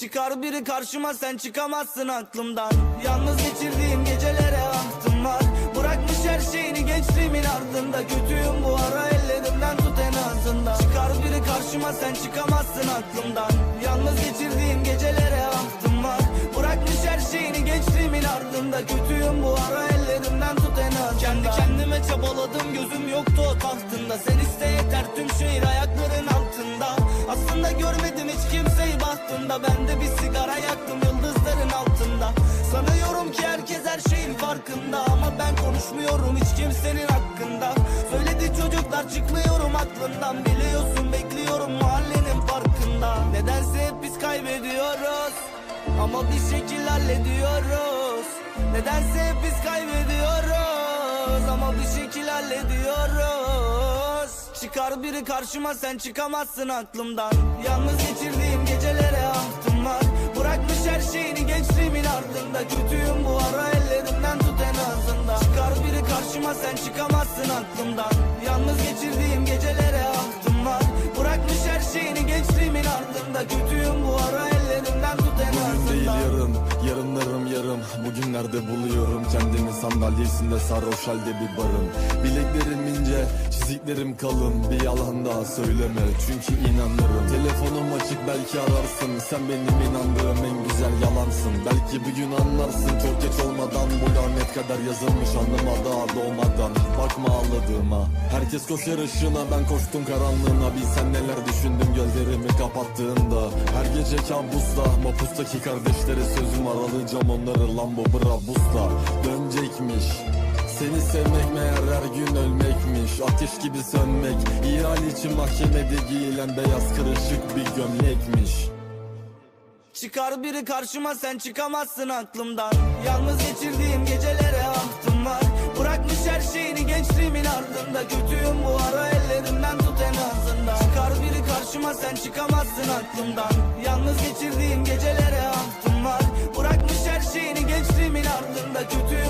Çıkar biri karşıma sen çıkamazsın aklımdan. Yalnız geçirdiğim gecelere ahtım var. Bırakmış her şeyini gençliğimin ardında. Kötüyüm bu ara ellerimden tut en azından. Çıkar biri karşıma sen çıkamazsın aklımdan. Yalnız geçirdiğim gecelere ahtım var. Bırakmış her şeyini gençliğimin ardında. Kötüyüm bu ara ellerimden tut en azından. Kendi kendime çabaladım gözüm yoktu o tahtında. Sen iste yeter tüm şehir bahtında Ben de bir sigara yaktım yıldızların altında. Sanıyorum ki herkes her şeyin farkında. Ama ben konuşmuyorum hiç kimsenin hakkında. Söyledi çocuklar çıkmıyorum aklından Biliyorsun bekliyorum mahallenin farkında. Nedense hep biz kaybediyoruz. Ama bir şekil hallediyoruz. Nedense hep biz kaybediyoruz. Ama bir şekil hallediyoruz. Çıkar biri karşıma sen çıkamazsın aklımdan. Yalnız geçirdiğim karşıma sen çıkamazsın aklımdan. Yalnız geçirdiğim gecelere ahtım var. Bırakmış her şeyini gençliğimin ardında. Kötüyüm bu ara ellerimden tut en Bugün değil yarın, yarınlarım yarım. Bugünlerde buluyorum kendimi. Sandalyesinde sarhoş halde bir barın Bileklerim ince, çiziklerim kalın. Bir yalan daha söyleme çünkü inanırım. Telefonum açık belki ararsın. Sen benim inandığım en Belki bir gün anlarsın çok geç olmadan Bu lanet kadar yazılmış anlama daha doğmadan Bakma ağladığıma. Herkes koşar ışığına ben koştum karanlığına. Bilsen neler düşündüm gözlerimi kapattığımda Her gece kabusla Mapustaki kardeşlere sözüm var. Alacağım onları Lambo Brabus'la. Dönecekmiş. Seni sevmek meğer her gün ölmekmiş. Ateş gibi sönmek İhal için mahkemede giyilen beyaz kırışık bir gömlekmiş Çıkar biri karşıma sen çıkamazsın aklımdan. Yalnız geçirdiğim gecelere ahtım var. Bırakmış her şeyini gençliğimin ardında. Kötüyüm bu ara ellerimden tut en azından. Çıkar biri karşıma sen çıkamazsın aklımdan. Yalnız geçirdiğim gecelere ahtım var. Bırakmış her şeyini gençliğimin ardında. Kötüyüm